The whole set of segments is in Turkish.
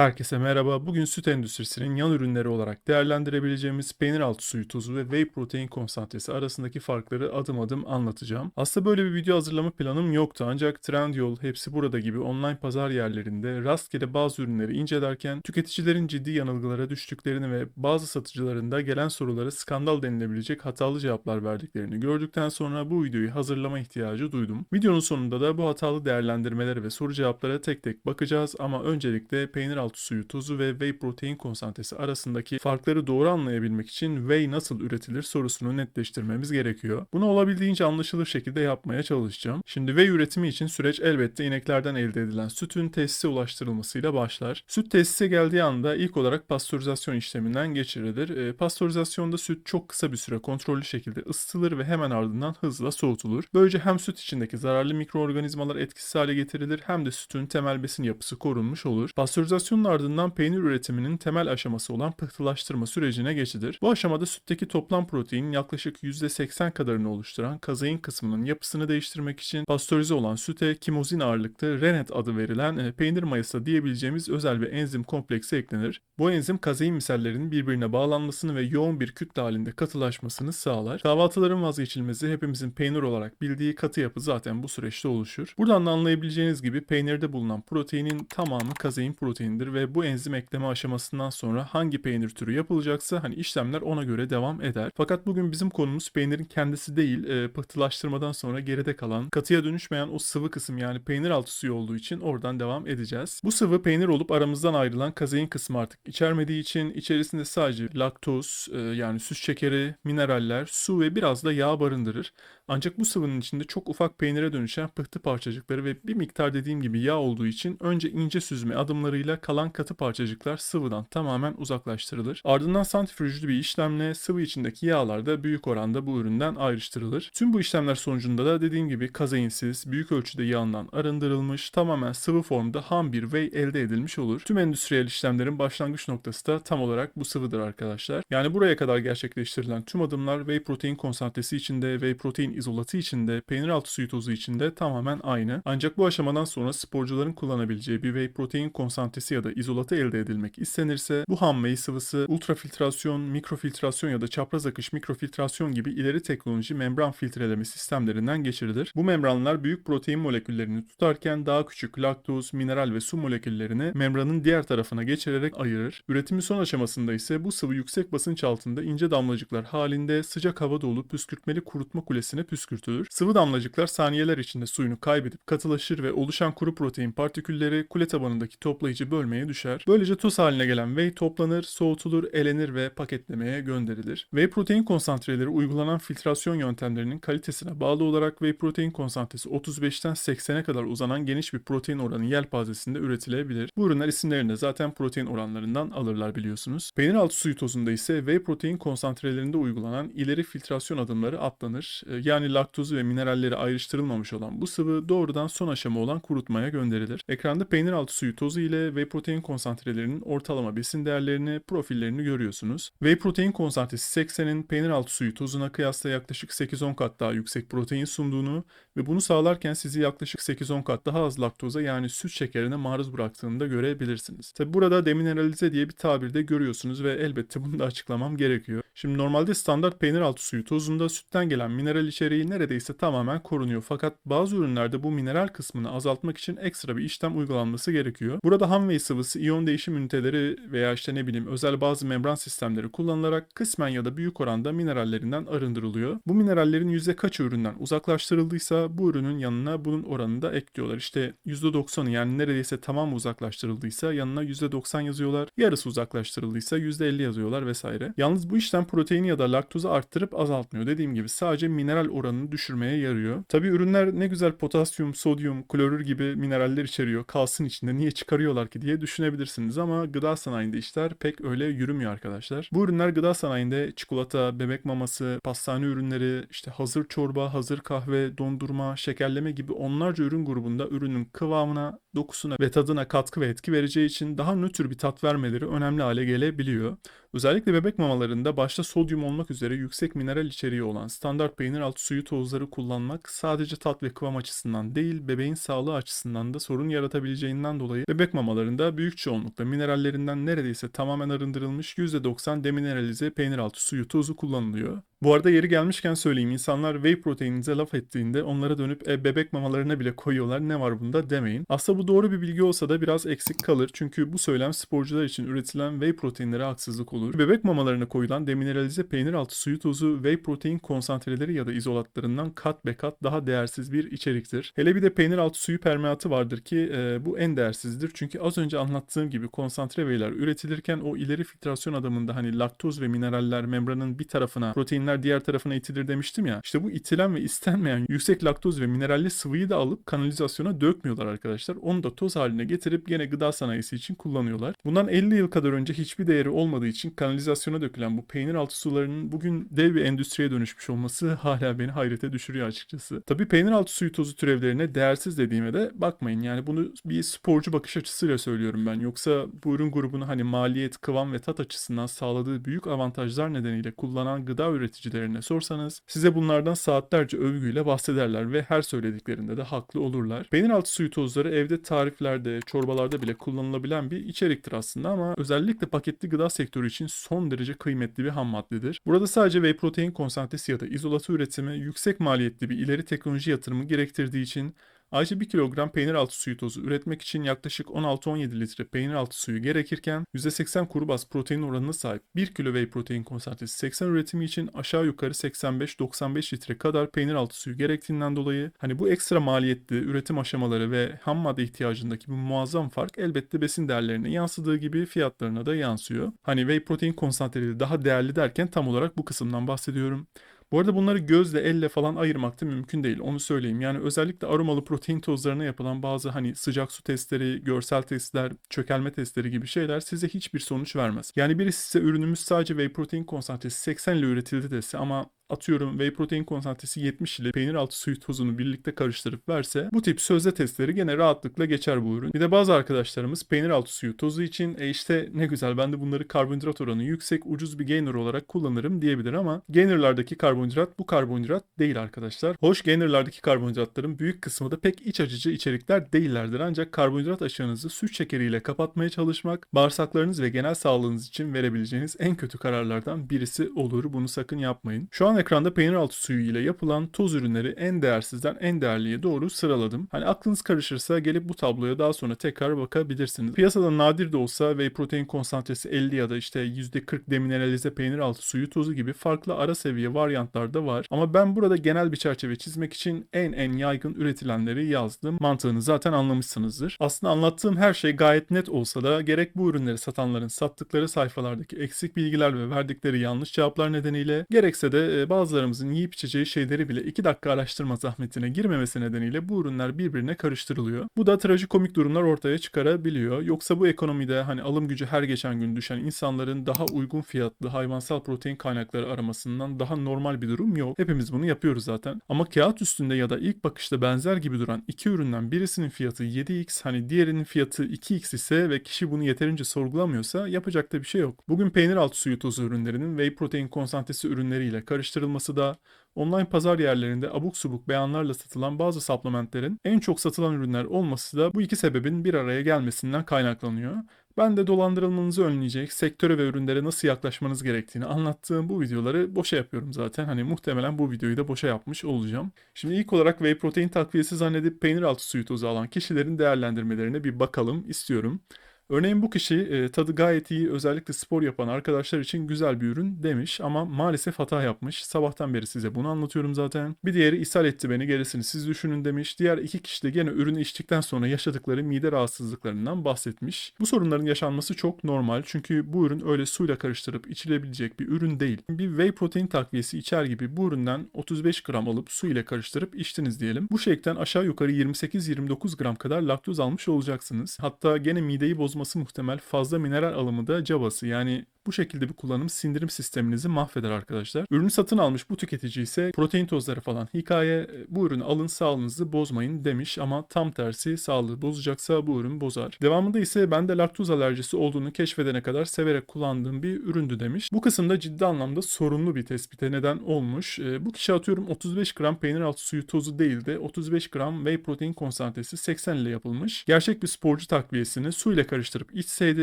Herkese merhaba. Bugün süt endüstrisinin yan ürünleri olarak değerlendirebileceğimiz peynir altı suyu tozu ve whey protein konsantresi arasındaki farkları adım adım anlatacağım. Aslında böyle bir video hazırlama planım yoktu ancak Trendyol, hepsi burada gibi online pazar yerlerinde rastgele bazı ürünleri incelerken tüketicilerin ciddi yanılgılara düştüklerini ve bazı satıcıların da gelen sorulara skandal denilebilecek hatalı cevaplar verdiklerini gördükten sonra bu videoyu hazırlama ihtiyacı duydum. Videonun sonunda da bu hatalı değerlendirmelere ve soru cevaplara tek tek bakacağız ama öncelikle peynir altı suyu tozu ve whey protein konsantresi arasındaki farkları doğru anlayabilmek için whey nasıl üretilir sorusunu netleştirmemiz gerekiyor. Bunu olabildiğince anlaşılır şekilde yapmaya çalışacağım. Şimdi whey üretimi için süreç elbette ineklerden elde edilen sütün tesise ulaştırılmasıyla başlar. Süt tesise geldiği anda ilk olarak pastörizasyon işleminden geçirilir. E, pastörizasyonda süt çok kısa bir süre kontrollü şekilde ısıtılır ve hemen ardından hızla soğutulur. Böylece hem süt içindeki zararlı mikroorganizmalar etkisiz hale getirilir hem de sütün temel besin yapısı korunmuş olur. Pastörizasyon bunun ardından peynir üretiminin temel aşaması olan pıhtılaştırma sürecine geçilir. Bu aşamada sütteki toplam proteinin yaklaşık %80 kadarını oluşturan kazein kısmının yapısını değiştirmek için pastörize olan süte kimozin ağırlıkta renet adı verilen e, peynir mayası diyebileceğimiz özel bir enzim kompleksi eklenir. Bu enzim kazein misallerinin birbirine bağlanmasını ve yoğun bir kütle halinde katılaşmasını sağlar. Kahvaltıların vazgeçilmezi hepimizin peynir olarak bildiği katı yapı zaten bu süreçte oluşur. Buradan da anlayabileceğiniz gibi peynirde bulunan proteinin tamamı kazein proteinidir ve bu enzim ekleme aşamasından sonra hangi peynir türü yapılacaksa hani işlemler ona göre devam eder. Fakat bugün bizim konumuz peynirin kendisi değil, e, pıhtılaştırmadan sonra geride kalan, katıya dönüşmeyen o sıvı kısım yani peynir altı suyu olduğu için oradan devam edeceğiz. Bu sıvı peynir olup aramızdan ayrılan kazein kısmı artık içermediği için içerisinde sadece laktoz e, yani süt şekeri, mineraller, su ve biraz da yağ barındırır. Ancak bu sıvının içinde çok ufak peynire dönüşen pıhtı parçacıkları ve bir miktar dediğim gibi yağ olduğu için önce ince süzme adımlarıyla kalan katı parçacıklar sıvıdan tamamen uzaklaştırılır. Ardından santrifüjlü bir işlemle sıvı içindeki yağlar da büyük oranda bu üründen ayrıştırılır. Tüm bu işlemler sonucunda da dediğim gibi kazeinsiz, büyük ölçüde yağından arındırılmış, tamamen sıvı formda ham bir whey elde edilmiş olur. Tüm endüstriyel işlemlerin başlangıç noktası da tam olarak bu sıvıdır arkadaşlar. Yani buraya kadar gerçekleştirilen tüm adımlar whey protein konsantresi içinde, whey protein izolatı içinde, peynir altı suyu tozu içinde tamamen aynı. Ancak bu aşamadan sonra sporcuların kullanabileceği bir whey protein konsantresi ya da izolatı elde edilmek istenirse bu ham whey sıvısı ultrafiltrasyon, mikrofiltrasyon ya da çapraz akış mikrofiltrasyon gibi ileri teknoloji membran filtreleme sistemlerinden geçirilir. Bu membranlar büyük protein moleküllerini tutarken daha küçük laktoz, mineral ve su moleküllerini membranın diğer tarafına geçirerek ayırır. Üretimin son aşamasında ise bu sıvı yüksek basınç altında ince damlacıklar halinde sıcak havada olup püskürtmeli kurutma kulesine püskürtülür. Sıvı damlacıklar saniyeler içinde suyunu kaybedip katılaşır ve oluşan kuru protein partikülleri kule tabanındaki toplayıcı bölmeye düşer. Böylece toz haline gelen whey toplanır, soğutulur, elenir ve paketlemeye gönderilir. Whey protein konsantreleri uygulanan filtrasyon yöntemlerinin kalitesine bağlı olarak whey protein konsantresi 35'ten 80'e kadar uzanan geniş bir protein oranı yelpazesinde üretilebilir. Bu ürünler isimlerini zaten protein oranlarından alırlar biliyorsunuz. Peynir altı suyu tozunda ise whey protein konsantrelerinde uygulanan ileri filtrasyon adımları atlanır. Ee, Yani laktozu ve mineralleri ayrıştırılmamış olan bu sıvı doğrudan son aşama olan kurutmaya gönderilir. Ekranda peynir altı suyu tozu ile whey protein konsantrelerinin ortalama besin değerlerini, profillerini görüyorsunuz. Whey protein konsantresi 80'in peynir altı suyu tozuna kıyasla yaklaşık 8-10 kat daha yüksek protein sunduğunu ve bunu sağlarken sizi yaklaşık 8-10 kat daha az laktoza yani süt şekerine maruz bıraktığını da görebilirsiniz. Tabi burada demineralize diye bir tabir de görüyorsunuz ve elbette bunu da açıklamam gerekiyor. Şimdi normalde standart peynir altı suyu tozunda sütten gelen mineral içeriği neredeyse tamamen korunuyor. Fakat bazı ürünlerde bu mineral kısmını azaltmak için ekstra bir işlem uygulanması gerekiyor. Burada ham whey sıvısı iyon değişim üniteleri veya işte ne bileyim özel bazı membran sistemleri kullanılarak kısmen ya da büyük oranda minerallerinden arındırılıyor. Bu minerallerin yüzde kaçı üründen uzaklaştırıldıysa bu ürünün yanına bunun oranını da ekliyorlar. İşte %90'ı yani neredeyse tamamı uzaklaştırıldıysa yanına %90 yazıyorlar. Yarısı uzaklaştırıldıysa %50 yazıyorlar vesaire. Yalnız bu işlem proteini ya da laktozu arttırıp azaltmıyor. Dediğim gibi sadece mineral oranını düşürmeye yarıyor. Tabi ürünler ne güzel potasyum, sodyum, klorür gibi mineraller içeriyor. Kalsın içinde niye çıkarıyorlar ki diye düşünebilirsiniz ama gıda sanayinde işler pek öyle yürümüyor arkadaşlar. Bu ürünler gıda sanayinde çikolata, bebek maması, pastane ürünleri, işte hazır çorba, hazır kahve, dondurma, şekerleme gibi onlarca ürün grubunda ürünün kıvamına dokusuna ve tadına katkı ve etki vereceği için daha nötr bir tat vermeleri önemli hale gelebiliyor. Özellikle bebek mamalarında başta sodyum olmak üzere yüksek mineral içeriği olan standart peynir altı suyu tozları kullanmak sadece tat ve kıvam açısından değil bebeğin sağlığı açısından da sorun yaratabileceğinden dolayı bebek mamalarında büyük çoğunlukla minerallerinden neredeyse tamamen arındırılmış %90 demineralize peynir altı suyu tozu kullanılıyor. Bu arada yeri gelmişken söyleyeyim insanlar whey proteininize laf ettiğinde onlara dönüp e, bebek mamalarına bile koyuyorlar ne var bunda demeyin. Aslında bu doğru bir bilgi olsa da biraz eksik kalır çünkü bu söylem sporcular için üretilen whey proteinlere haksızlık olur. Bebek mamalarına koyulan demineralize peynir altı suyu tozu whey protein konsantreleri ya da izolatlarından kat be kat daha değersiz bir içeriktir. Hele bir de peynir altı suyu permeatı vardır ki e, bu en değersizdir çünkü az önce anlattığım gibi konsantre whey'ler üretilirken o ileri filtrasyon adımında hani laktoz ve mineraller membranın bir tarafına proteinler diğer tarafına itilir demiştim ya. İşte bu itilen ve istenmeyen yüksek laktoz ve mineralli sıvıyı da alıp kanalizasyona dökmüyorlar arkadaşlar. Onu da toz haline getirip gene gıda sanayisi için kullanıyorlar. Bundan 50 yıl kadar önce hiçbir değeri olmadığı için kanalizasyona dökülen bu peynir altı sularının bugün dev bir endüstriye dönüşmüş olması hala beni hayrete düşürüyor açıkçası. Tabii peynir altı suyu tozu türevlerine değersiz dediğime de bakmayın. Yani bunu bir sporcu bakış açısıyla söylüyorum ben. Yoksa bu ürün grubunu hani maliyet, kıvam ve tat açısından sağladığı büyük avantajlar nedeniyle kullanan gıda üreticilerine sorsanız size bunlardan saatlerce övgüyle bahsederler ve her söylediklerinde de haklı olurlar. Peynir altı suyu tozları evde tariflerde, çorbalarda bile kullanılabilen bir içeriktir aslında ama özellikle paketli gıda sektörü için son derece kıymetli bir ham maddedir. Burada sadece whey protein konsantresi ya da izolatı üretimi yüksek maliyetli bir ileri teknoloji yatırımı gerektirdiği için Ayrıca 1 kilogram peynir altı suyu tozu üretmek için yaklaşık 16-17 litre peynir altı suyu gerekirken %80 kuru baz protein oranına sahip 1 kilo whey protein konsantresi 80 üretimi için aşağı yukarı 85-95 litre kadar peynir altı suyu gerektiğinden dolayı hani bu ekstra maliyetli üretim aşamaları ve ham madde ihtiyacındaki bu muazzam fark elbette besin değerlerine yansıdığı gibi fiyatlarına da yansıyor. Hani whey protein konsantreleri daha değerli derken tam olarak bu kısımdan bahsediyorum. Bu arada bunları gözle, elle falan ayırmak da mümkün değil. Onu söyleyeyim. Yani özellikle aromalı protein tozlarına yapılan bazı hani sıcak su testleri, görsel testler, çökelme testleri gibi şeyler size hiçbir sonuç vermez. Yani biri size ürünümüz sadece whey protein konsantresi 80 ile üretildi dese ama atıyorum whey protein konsantresi 70 ile peynir altı suyu tozunu birlikte karıştırıp verse bu tip sözde testleri gene rahatlıkla geçer bu ürün. Bir de bazı arkadaşlarımız peynir altı suyu tozu için e işte ne güzel ben de bunları karbonhidrat oranı yüksek ucuz bir gainer olarak kullanırım diyebilir ama gainerlardaki karbonhidrat bu karbonhidrat değil arkadaşlar. Hoş gainerlardaki karbonhidratların büyük kısmı da pek iç açıcı içerikler değillerdir ancak karbonhidrat aşığınızı süt şekeriyle kapatmaya çalışmak bağırsaklarınız ve genel sağlığınız için verebileceğiniz en kötü kararlardan birisi olur. Bunu sakın yapmayın. Şu an ekranda peynir altı suyu ile yapılan toz ürünleri en değersizden en değerliye doğru sıraladım. Hani aklınız karışırsa gelip bu tabloya daha sonra tekrar bakabilirsiniz. Piyasada nadir de olsa whey protein konsantresi 50 ya da işte %40 demineralize peynir altı suyu tozu gibi farklı ara seviye varyantlar da var. Ama ben burada genel bir çerçeve çizmek için en en yaygın üretilenleri yazdım. Mantığını zaten anlamışsınızdır. Aslında anlattığım her şey gayet net olsa da gerek bu ürünleri satanların sattıkları sayfalardaki eksik bilgiler ve verdikleri yanlış cevaplar nedeniyle gerekse de e, bazılarımızın yiyip içeceği şeyleri bile 2 dakika araştırma zahmetine girmemesi nedeniyle bu ürünler birbirine karıştırılıyor. Bu da trajikomik durumlar ortaya çıkarabiliyor. Yoksa bu ekonomide hani alım gücü her geçen gün düşen insanların daha uygun fiyatlı hayvansal protein kaynakları aramasından daha normal bir durum yok. Hepimiz bunu yapıyoruz zaten. Ama kağıt üstünde ya da ilk bakışta benzer gibi duran iki üründen birisinin fiyatı 7x hani diğerinin fiyatı 2x ise ve kişi bunu yeterince sorgulamıyorsa yapacak da bir şey yok. Bugün peynir altı suyu tozu ürünlerinin whey protein konsantresi ürünleriyle karıştırılması da online pazar yerlerinde abuk subuk beyanlarla satılan bazı supplementlerin en çok satılan ürünler olması da bu iki sebebin bir araya gelmesinden kaynaklanıyor. Ben de dolandırılmanızı önleyecek sektöre ve ürünlere nasıl yaklaşmanız gerektiğini anlattığım bu videoları boşa yapıyorum zaten. Hani muhtemelen bu videoyu da boşa yapmış olacağım. Şimdi ilk olarak whey protein takviyesi zannedip peynir altı suyu tozu alan kişilerin değerlendirmelerine bir bakalım istiyorum. Örneğin bu kişi e, tadı gayet iyi özellikle spor yapan arkadaşlar için güzel bir ürün demiş ama maalesef hata yapmış. Sabahtan beri size bunu anlatıyorum zaten. Bir diğeri ishal etti beni gerisini siz düşünün demiş. Diğer iki kişi de gene ürünü içtikten sonra yaşadıkları mide rahatsızlıklarından bahsetmiş. Bu sorunların yaşanması çok normal çünkü bu ürün öyle suyla karıştırıp içilebilecek bir ürün değil. Bir whey protein takviyesi içer gibi bu üründen 35 gram alıp su ile karıştırıp içtiniz diyelim. Bu shake'ten aşağı yukarı 28-29 gram kadar laktoz almış olacaksınız. Hatta gene mideyi bozmak olması muhtemel fazla mineral alımı da cabası. Yani Bu şekilde bir kullanım sindirim sisteminizi mahveder arkadaşlar. Ürünü satın almış bu tüketici ise protein tozları falan hikaye e, bu ürünü alın sağlığınızı bozmayın demiş ama tam tersi sağlığı bozacaksa bu ürün bozar. Devamında ise bende laktoz alerjisi olduğunu keşfedene kadar severek kullandığım bir üründü demiş. Bu kısımda ciddi anlamda sorunlu bir tespite neden olmuş. E, bu kişi atıyorum 35 gram peynir altı suyu tozu değil de 35 gram whey protein konsantresi 80 ile yapılmış. Gerçek bir sporcu takviyesini su ile karıştırıp içseydi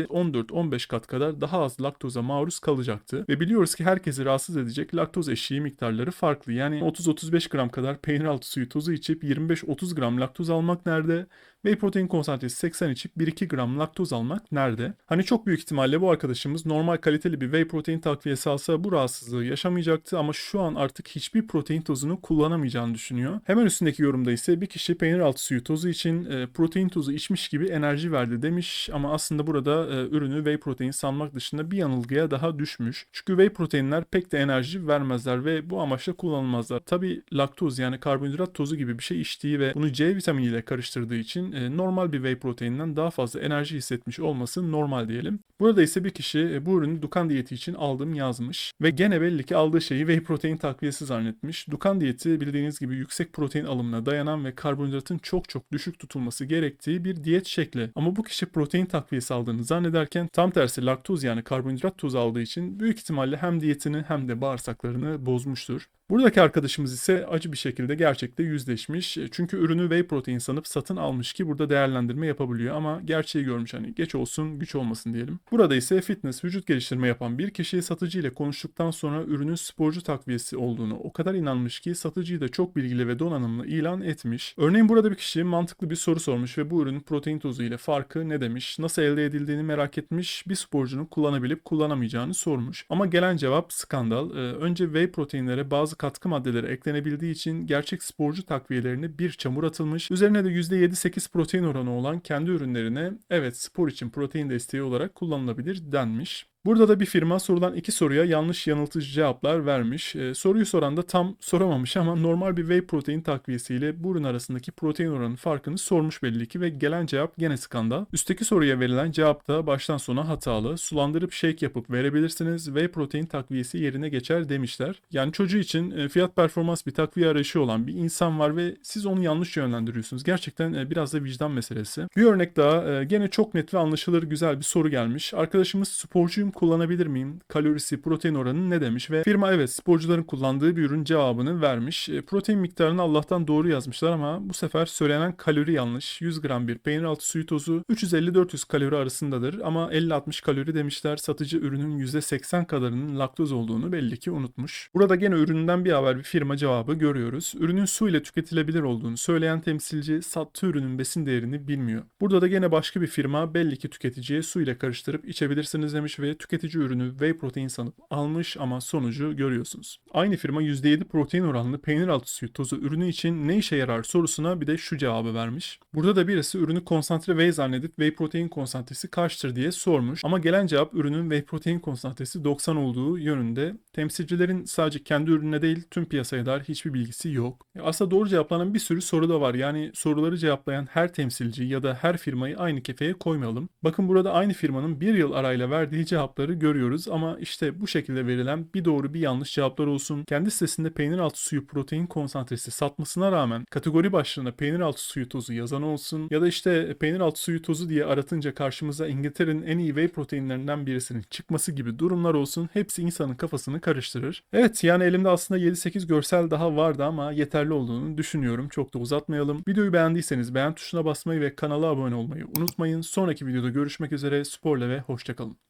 14-15 kat kadar daha az laktoza maruz kalacaktı. Ve biliyoruz ki herkesi rahatsız edecek laktoz eşiği miktarları farklı. Yani 30-35 gram kadar peynir altı suyu tozu içip 25-30 gram laktoz almak nerede? Whey protein konsantresi 80 içip 1-2 gram laktoz almak nerede? Hani çok büyük ihtimalle bu arkadaşımız normal kaliteli bir whey protein takviyesi alsa bu rahatsızlığı yaşamayacaktı ama şu an artık hiçbir protein tozunu kullanamayacağını düşünüyor. Hemen üstündeki yorumda ise bir kişi peynir altı suyu tozu için e, protein tozu içmiş gibi enerji verdi demiş ama aslında burada e, ürünü whey protein sanmak dışında bir yanılgıya daha düşmüş. Çünkü whey proteinler pek de enerji vermezler ve bu amaçla kullanılmazlar. Tabi laktoz yani karbonhidrat tozu gibi bir şey içtiği ve bunu C vitaminiyle karıştırdığı için e, normal bir whey proteininden daha fazla enerji hissetmiş olması normal diyelim. Burada ise bir kişi e, bu ürünü Dukan diyeti için aldım yazmış ve gene belli ki aldığı şeyi whey protein takviyesi zannetmiş. Dukan diyeti bildiğiniz gibi yüksek protein alımına dayanan ve karbonhidratın çok çok düşük tutulması gerektiği bir diyet şekli. Ama bu kişi protein takviyesi aldığını zannederken tam tersi laktoz yani karbonhidrat tozu aldığı için büyük ihtimalle hem diyetini hem de bağırsaklarını bozmuştur. Buradaki arkadaşımız ise acı bir şekilde gerçekte yüzleşmiş. Çünkü ürünü whey protein sanıp satın almış ki burada değerlendirme yapabiliyor ama gerçeği görmüş hani geç olsun güç olmasın diyelim. Burada ise fitness vücut geliştirme yapan bir kişi satıcı ile konuştuktan sonra ürünün sporcu takviyesi olduğunu o kadar inanmış ki satıcıyı da çok bilgili ve donanımlı ilan etmiş. Örneğin burada bir kişi mantıklı bir soru sormuş ve bu ürünün protein tozu ile farkı ne demiş, nasıl elde edildiğini merak etmiş, bir sporcunun kullanabilip kullanamayacağını sormuş. Ama gelen cevap skandal. Ee, önce whey proteinlere bazı katkı maddeleri eklenebildiği için gerçek sporcu takviyelerine bir çamur atılmış. Üzerine de %7-8 protein oranı olan kendi ürünlerine evet spor için protein desteği olarak kullanılabilir denmiş. Burada da bir firma sorulan iki soruya yanlış yanıltıcı cevaplar vermiş. E, soruyu soran da tam soramamış ama normal bir whey protein takviyesiyle bu ürün arasındaki protein oranı farkını sormuş belli ki ve gelen cevap gene skandal. Üstteki soruya verilen cevap da baştan sona hatalı. Sulandırıp shake yapıp verebilirsiniz. Whey protein takviyesi yerine geçer demişler. Yani çocuğu için e, fiyat performans bir takviye arayışı olan bir insan var ve siz onu yanlış yönlendiriyorsunuz. Gerçekten e, biraz da vicdan meselesi. Bir örnek daha e, gene çok net ve anlaşılır güzel bir soru gelmiş. Arkadaşımız sporcuyum kullanabilir miyim? Kalorisi, protein oranı ne demiş ve firma evet sporcuların kullandığı bir ürün cevabını vermiş. E, protein miktarını Allah'tan doğru yazmışlar ama bu sefer söylenen kalori yanlış. 100 gram bir peynir altı suyu tozu 350-400 kalori arasındadır ama 50-60 kalori demişler. Satıcı ürünün %80 kadarının laktoz olduğunu belli ki unutmuş. Burada gene ürününden bir haber bir firma cevabı görüyoruz. Ürünün su ile tüketilebilir olduğunu söyleyen temsilci sattığı ürünün besin değerini bilmiyor. Burada da gene başka bir firma belli ki tüketiciye su ile karıştırıp içebilirsiniz demiş ve tüketici ürünü whey protein sanıp almış ama sonucu görüyorsunuz. Aynı firma %7 protein oranlı peynir altı suyu tozu ürünü için ne işe yarar sorusuna bir de şu cevabı vermiş. Burada da birisi ürünü konsantre whey zannedip whey protein konsantresi kaçtır diye sormuş ama gelen cevap ürünün whey protein konsantresi 90 olduğu yönünde. Temsilcilerin sadece kendi ürününe değil tüm piyasaya dair hiçbir bilgisi yok. Aslında doğru cevaplanan bir sürü soru da var. Yani soruları cevaplayan her temsilci ya da her firmayı aynı kefeye koymayalım. Bakın burada aynı firmanın bir yıl arayla verdiği cevapları görüyoruz ama işte bu şekilde verilen bir doğru bir yanlış cevaplar olsun. Kendi sitesinde peynir altı suyu protein konsantresi satmasına rağmen kategori başlığına peynir altı suyu tozu yazan olsun ya da işte peynir altı suyu tozu diye aratınca karşımıza İngiltere'nin en iyi whey proteinlerinden birisinin çıkması gibi durumlar olsun. Hepsi insanın kafasını karıştırır. Evet yani elimde aslında 7-8 görsel daha vardı ama yeterli olduğunu düşünüyorum. Çok da uzatmayalım. Videoyu beğendiyseniz beğen tuşuna basmayı ve kanala abone olmayı unutmayın. Sonraki videoda görüşmek üzere. Sporla ve hoşçakalın.